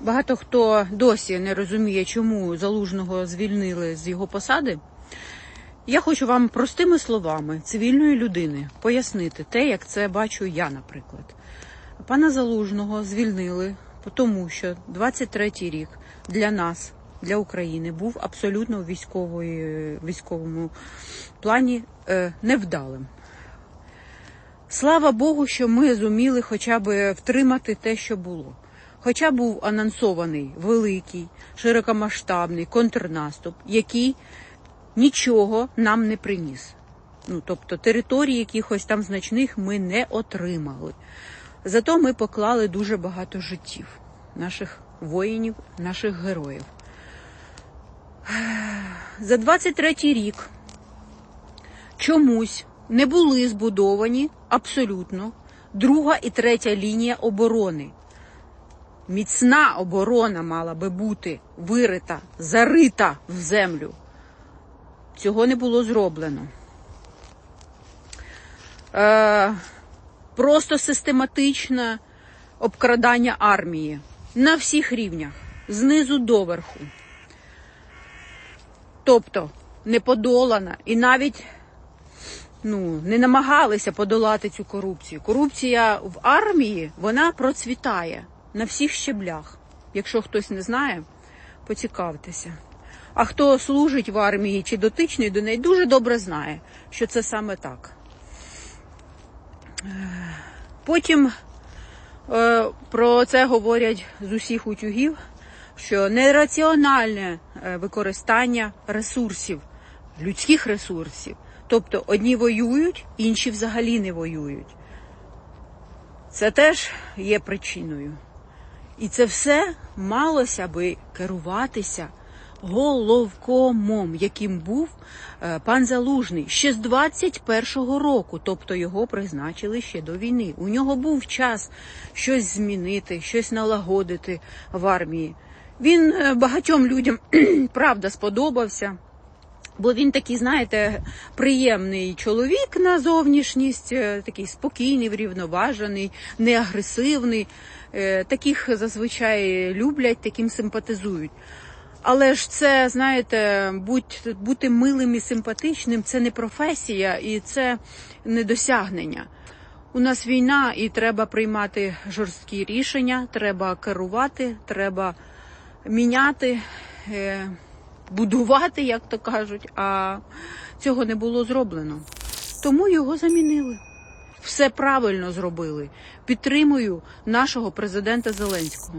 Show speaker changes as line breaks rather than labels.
Багато хто досі не розуміє, чому залужного звільнили з його посади. Я хочу вам простими словами цивільної людини пояснити те, як це бачу я, наприклад. Пана Залужного звільнили, тому що 23-й рік для нас, для України, був абсолютно військової, військовому плані е, невдалим. Слава Богу, що ми зуміли хоча б втримати те, що було. Хоча був анонсований великий, широкомасштабний контрнаступ, який нічого нам не приніс. Ну, тобто територій якихось там значних ми не отримали. Зато ми поклали дуже багато життів наших воїнів, наших героїв. За 23-й рік чомусь не були збудовані абсолютно друга і третя лінія оборони. Міцна оборона мала би бути вирита, зарита в землю. Цього не було зроблено. Е, просто систематичне обкрадання армії на всіх рівнях, знизу до верху. Тобто не подолана і навіть ну, не намагалися подолати цю корупцію. Корупція в армії вона процвітає на всіх щеблях. Якщо хтось не знає, поцікавтеся. А хто служить в армії чи дотичний до неї, дуже добре знає, що це саме так. Потім е, про це говорять з усіх утюгів, що нераціональне е, використання ресурсів, людських ресурсів. Тобто одні воюють, інші взагалі не воюють. Це теж є причиною. І це все малося би керуватися головкомом, яким був е, пан Залужний ще з 21-го року, тобто його призначили ще до війни. У нього був час щось змінити, щось налагодити в армії. Він е, багатьом людям правда сподобався. Бо він такий, знаєте, приємний чоловік на зовнішність, е, такий спокійний, врівноважений, неагресивний. Е, Таких зазвичай люблять, таким симпатизують. Але ж це, знаєте, будь, бути милим і симпатичним це не професія і це не досягнення. У нас війна, і треба приймати жорсткі рішення, треба керувати, треба міняти. Будувати, як то кажуть, а цього не було зроблено. Тому його замінили. Все правильно зробили. Підтримую нашого президента Зеленського.